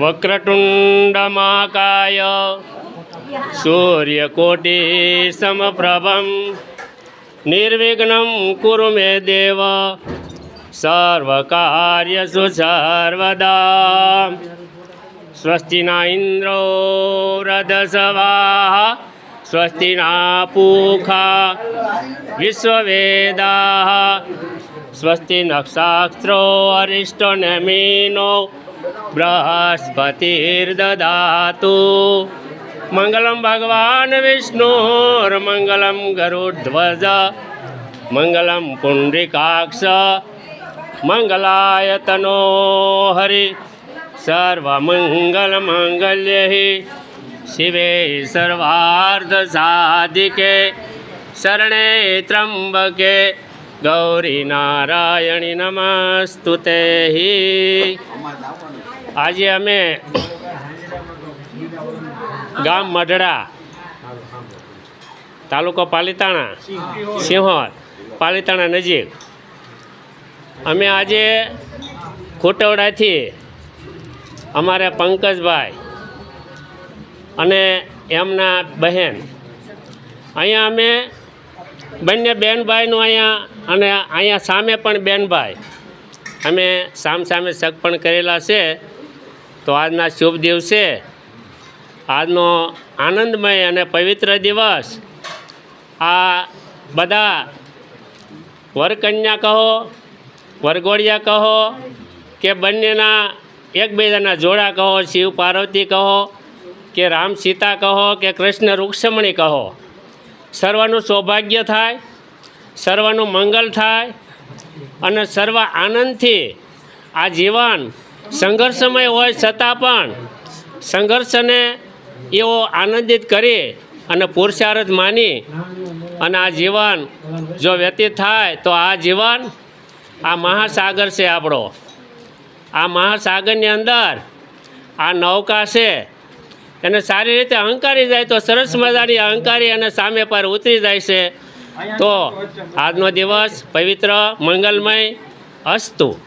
વક્રતુંડમાકાય સૂર્યકોટી સમપ્રભમ નિર્વિઘ્નમ કુરુ મે દેવ સર્વકાર્યસુ સર્વદા સ્વસ્તિના ઇન્દ્રો રદસવા સ્વસ્તિ ના પૂખા વિશ્વવેદા સ્વસ્તિ નક્ષાસ્ત્રો અરિષ્ટો નમીનો બૃહસ્પતિર્દદાતુ મંગલમ ભગવાન વિષ્ણુર્મંગલમ ગરુડધ્વજ મંગલમ પુંડિકાક્ષ મંગલાયતનો હરિ સર્વમંગલમાંગલ્ય શિવે સર્વાર્ધ સાધિકે શરણે ત્રંબકે ગૌરી નારાયણી નમસ્તુતે આજે અમે ગામ મઢડા તાલુકો પાલીતાણા સિંહોર પાલીતાણા નજીક અમે આજે ખોટવડાથી અમારે પંકજભાઈ અને એમના બહેન. અહીંયા અમે બંને બેનભાઈનું અહીંયા અને અહીંયા સામે પણ બેનભાઈ. અમે સામ સામે સગપણ કરેલા છે. તો આજના શુભ દિવસે આજનો આનંદમય અને પવિત્ર દિવસ. આ બધા વરકન્યા કહો, વરઘોડિયા કહો કે બંનેના એકબીજાના જોડા કહો, શિવ પાર્વતી કહો કે રામ સીતા કહો કે કૃષ્ણ રૂક્ષમણી કહો. સર્વનું સૌભાગ્ય થાય, સર્વનું મંગલ થાય અને સર્વ આનંદથી આ જીવન સંઘર્ષમય હોય છતાં પણ સંઘર્ષને એવો આનંદિત કરી અને પુરુષાર્થ માની અને આ જીવન જો વ્યતીત થાય તો આ જીવન આ મહાસાગર છે આપણો. આ મહાસાગરની અંદર આ નૌકા છે એને સારી રીતે અહંકારી જાય તો સરસ મજાની અહંકારી અને સામે પર ઉતરી જાય છે. તો આજનો દિવસ પવિત્ર, મંગલમય, અસ્તુ.